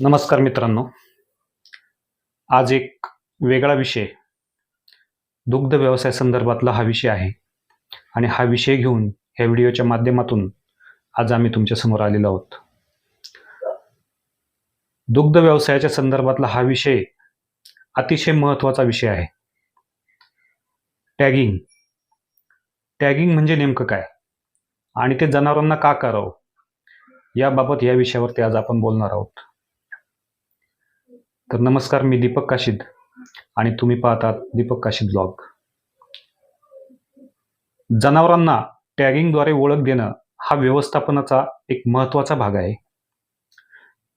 नमस्कार मित्रांनो. आज एक वेगळा विषय दुग्ध व्यवसाय संदर्भातला हा विषय आहे. आणि हा विषय घेऊन ह्या व्हिडिओच्या माध्यमातून आज आम्ही तुमच्यासमोर आलेलो आहोत. दुग्ध व्यवसायाच्या संदर्भातला हा विषय अतिशय महत्त्वाचा विषय आहे. टॅगिंग. टॅगिंग म्हणजे नेमकं काय? आणि ते जनावरांना का करावं? याबाबत या विषयावरती आज आपण बोलणार आहोत. तर नमस्कार मी दीपक काशीद आणि तुम्ही पाहतात दीपक काशीद ब्लॉग जनावरांना टॅगिंगद्वारे ओळख देणं हा व्यवस्थापनाचा एक महत्त्वाचा भाग आहे.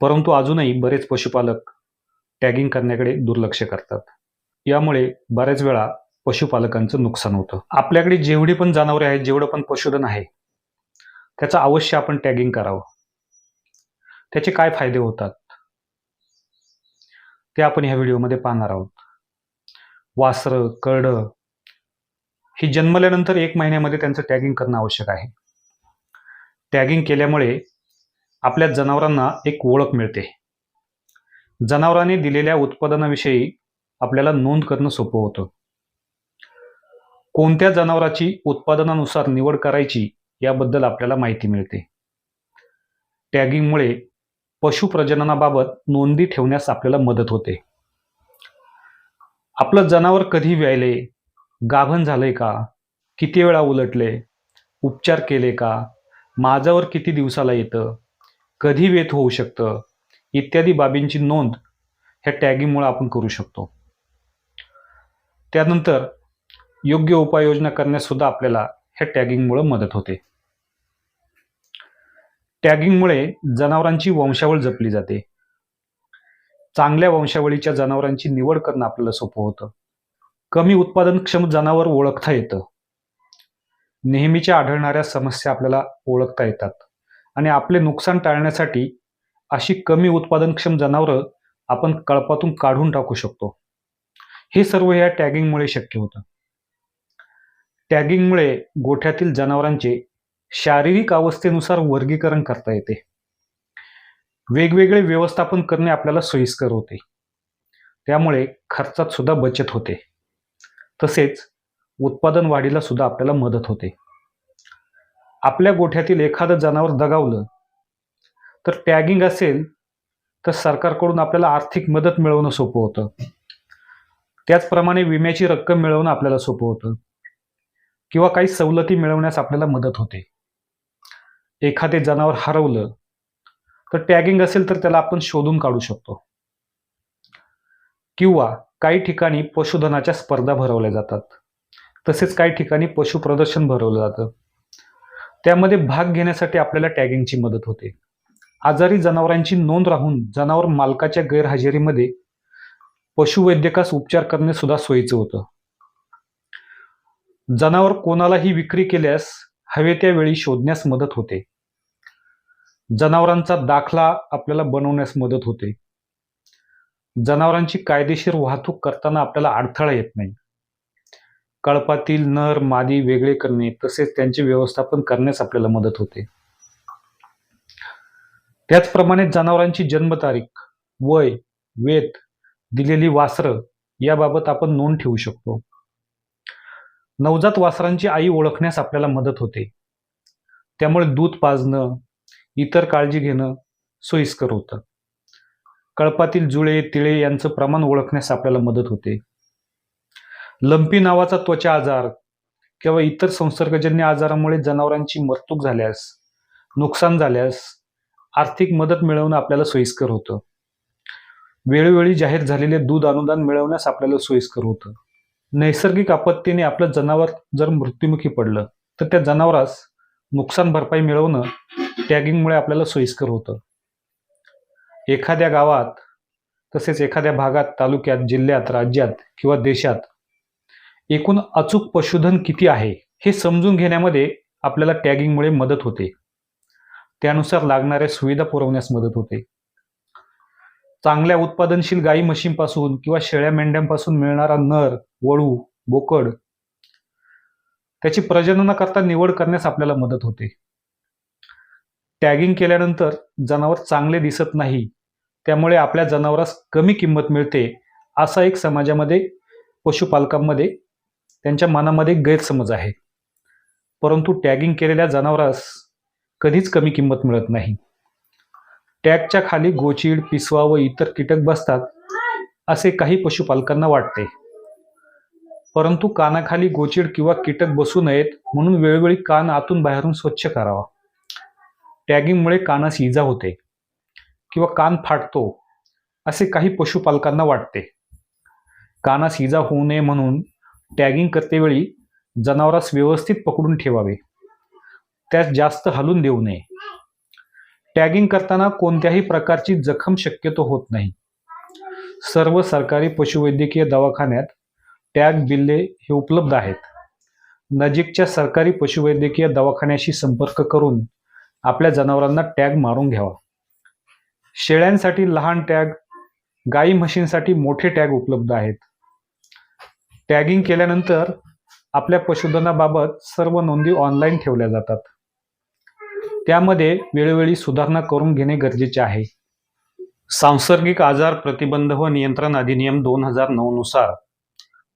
परंतु अजूनही बरेच पशुपालक टॅगिंग करण्याकडे दुर्लक्ष करतात. यामुळे बऱ्याच वेळा पशुपालकांचं नुकसान होतं. आपल्याकडे जेवढी पण जनावरे आहेत जेवढं पण पशुधन आहे त्याचं अवश्य आपण टॅगिंग करावं. त्याचे काय फायदे होतात? ते आपण ह्या व्हिडिओमध्ये पाहणार आहोत. वासरं करडं ही जन्मल्यानंतर एक महिन्यामध्ये त्यांचं टॅगिंग करणं आवश्यक आहे. टॅगिंग केल्यामुळे आपल्या जनावरांना एक ओळख मिळते. जनावरांनी दिलेल्या उत्पादनाविषयी आपल्याला नोंद करणं सोपं होतं. कोणत्या जनावराची उत्पादनानुसार निवड करायची याबद्दल आपल्याला माहिती मिळते. टॅगिंगमुळे पशुप्रजननाबाबत नोंदी ठेवण्यास आपल्याला मदत होते. आपलं जनावर कधी व्यायले? गाभण झालंय का? किती वेळा उलटले? उपचार केले का? माझावर किती दिवसाला येतं? कधी वेत होऊ शकतं? इत्यादी बाबींची नोंद ह्या टॅगिंगमुळे आपण करू शकतो. त्यानंतर योग्य उपाययोजना करण्यास सुद्धा आपल्याला ह्या टॅगिंगमुळे मदत होते. टॅगिंगमुळे जनावरांची वंशावळ जपली जाते. चांगल्या वंशावळीच्या जनावरांची निवड करणं आपल्याला सोपं होतं. कमी उत्पादनक्षम जनावर ओळखता येतं. नेहमीच्या आढळणाऱ्या समस्या आपल्याला ओळखता येतात. आणि आपले नुकसान टाळण्यासाठी अशी कमी उत्पादनक्षम जनावरं आपण कळपातून काढून टाकू शकतो. हे सर्व या टॅगिंगमुळे शक्य होतं. टॅगिंगमुळे गोठ्यातील जनावरांचे शारीरिक अवस्थेनुसार वर्गीकरण करता येते. वेगवेगळे व्यवस्थापन करणे आपल्याला सोयीस्कर होते. त्यामुळे खर्चात सुद्धा बचत होते. तसेच उत्पादन वाढीला सुद्धा आपल्याला मदत होते. आपल्या गोठ्यातील एखादं जनावर दगावलं तर टॅगिंग असेल तर सरकारकडून आपल्याला आर्थिक मदत मिळवणं सोपं होतं. त्याचप्रमाणे विम्याची रक्कम मिळवणं आपल्याला सोपं होतं. किंवा काही सवलती मिळवण्यास आपल्याला मदत होते. एखादे जनावर हरवलं तर टॅगिंग असेल तर त्याला आपण शोधून काढू शकतो. किंवा काही ठिकाणी पशुधनाच्या स्पर्धा भरवल्या जातात. तसेच काही ठिकाणी पशु प्रदर्शन भरवलं जातं. त्यामध्ये भाग घेण्यासाठी आपल्याला टॅगिंगची मदत होते. आजारी जनावरांची नोंद राहून जनावर मालकाच्या गैरहजेरीमध्ये पशुवैद्यकास उपचार करणे सुद्धा सोयीचं होतं. जनावर कोणालाही विक्री केल्यास हवे त्या वेळी शोधण्यास मदत होते. जनावरांचा दाखला आपल्याला बनवण्यास मदत होते. जनावरांची कायदेशीर वाहतूक करताना आपल्याला अडथळा येत नाही. कळपातील नर मादी वेगळे करणे तसेच त्यांचे व्यवस्थापन करण्यास आपल्याला मदत होते. त्याचप्रमाणे जनावरांची जन्मतारीख वय वेत दिलेली वासरं याबाबत आपण नोंद ठेवू शकतो. नवजात वासरांची आई ओळखण्यास आपल्याला मदत होते. त्यामुळे दूध पाजणं इतर काळजी घेणं सोयीस्कर होतं. कळपातील जुळे तिळे यांचं प्रमाण ओळखण्यास आपल्याला मदत होते. लंपी नावाचा त्वचा आजार किंवा इतर संसर्गजन्य आजारामुळे जनावरांची मरतूक झाल्यास नुकसान झाल्यास आर्थिक मदत मिळवणं आपल्याला सोयीस्कर होतं. वेळोवेळी जाहीर झालेले दूध अनुदान मिळवण्यास आपल्याला सोयीस्कर होतं. नैसर्गिक आपत्तीने आपलं जनावर जर मृत्युमुखी पडलं तर त्या जनावरास नुकसान भरपाई मिळवणं टॅगिंगमुळे आपल्याला सोयीस्कर होतं. एखाद्या गावात तसेच एखाद्या भागात तालुक्यात जिल्ह्यात राज्यात किंवा देशात एकूण अचूक पशुधन किती आहे हे समजून घेण्यामध्ये आपल्याला टॅगिंगमुळे मदत होते. त्यानुसार लागणाऱ्या सुविधा पुरवण्यास मदत होते. चांगल्या उत्पादनशील गाई म्हशींपासून किंवा शेळ्या मेंढ्यांपासून मिळणारा नर वळू बोकड त्याची प्रजननाकरता निवड करण्यास आपल्याला मदत होते. टॅगिंग केल्यानंतर जनावर चांगले दिसत नाही त्यामुळे आपल्या जनावरास कमी किंमत मिळते असा एक समाजामध्ये पशुपालकांमध्ये त्यांच्या मनामध्ये गैरसमज आहे. परंतु टॅगिंग केलेल्या जनावरास कधीच कमी किंमत मिळत नाही. टॅगच्या खाली गोचीड पिसवा व इतर कीटक बसतात असे काही पशुपालकांना वाटते. परंतु कानाखाली गोचीड किंवा कीटक बसू नयेत म्हणून वेळोवेळी कान आतून बाहेरून स्वच्छ करावा. टॅगिंगमुळे कानास इजा होते किंवा कान फाटतो असे काही पशुपालकांना वाटते. कानास इजा होऊ नये म्हणून टॅगिंग करतेवेळी जनावरास व्यवस्थित पकडून ठेवावे. त्यास जास्त हलून देऊ नये. टॅगिंग करताना कोणत्याही प्रकारची जखम शक्यतो होत नाही. सर्व सरकारी पशुवैद्यकीय दवाखान्यात टॅग बिल्ले हे उपलब्ध आहेत. नजीकच्या सरकारी पशुवैद्यकीय दवाखान्याशी संपर्क करून आपल्या जनावरांना टॅग मारून घ्यावा. शेळ्यांसाठी लहान टॅग गाई म्हशींसाठी मोठे टॅग उपलब्ध आहेत. टॅगिंग केल्यानंतर आपल्या पशुधनाबाबत सर्व नोंदी ऑनलाईन ठेवल्या जातात. त्यामध्ये वेळोवेळी सुधारणा करून घेणे गरजेचे आहे. सांसर्गिक आजार प्रतिबंध व नियंत्रण अधिनियम दोन हजार नऊ नुसार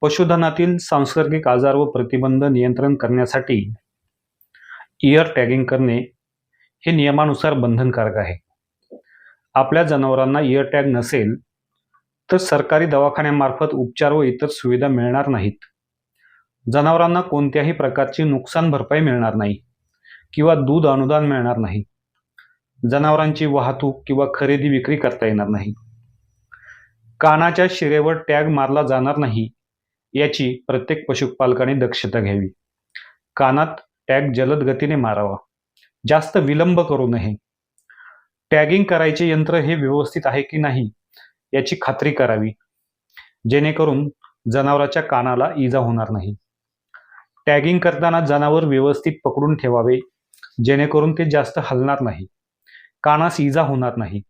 पशुधनातील सांसर्गिक आजार व प्रतिबंध नियंत्रण करण्यासाठी इयर टॅगिंग करणे हे नियमानुसार बंधनकारक आहे. आपल्या जनावरांना इयर टॅग नसेल तर सरकारी दवाखान्यामार्फत उपचार व इतर सुविधा मिळणार नाहीत. जनावरांना कोणत्याही प्रकारची नुकसान भरपाई मिळणार नाही. किंवा दूध अनुदान मिळणार नाही. जनावरांची वाहतूक किंवा खरेदी विक्री करता येणार नाही. कानाच्या शिरेवर टॅग मारला जाणार नाही याची प्रत्येक पशुपालकाने दक्षता घ्यावी. कानात टॅग जलद गतीने मारावा. जास्त विलंब करू नये. टॅगिंग करायचे यंत्र हे व्यवस्थित आहे की नाही याची खात्री करावी. जेणेकरून जनावराच्या कानाला इजा होणार नाही. टॅगिंग करताना जनावर व्यवस्थित पकडून ठेवावे जेणेकरून ते जास्त हलणार नाही. कानास इजा होणार नाही.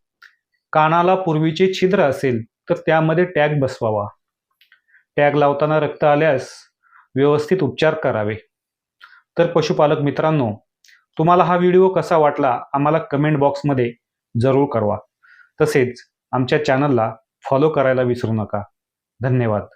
कानाला पूर्वीचे छिद्र असेल तर त्यामध्ये टॅग बसवावा. टॅग लावताना रक्त आल्यास व्यवस्थित उपचार करावे. तर पशुपालक मित्रांनो तुम्हाला हा व्हिडिओ कसा वाटला आम्हाला कमेंट बॉक्समध्ये जरूर कळवा. तसेच आमच्या चॅनलला फॉलो करायला विसरू नका. धन्यवाद.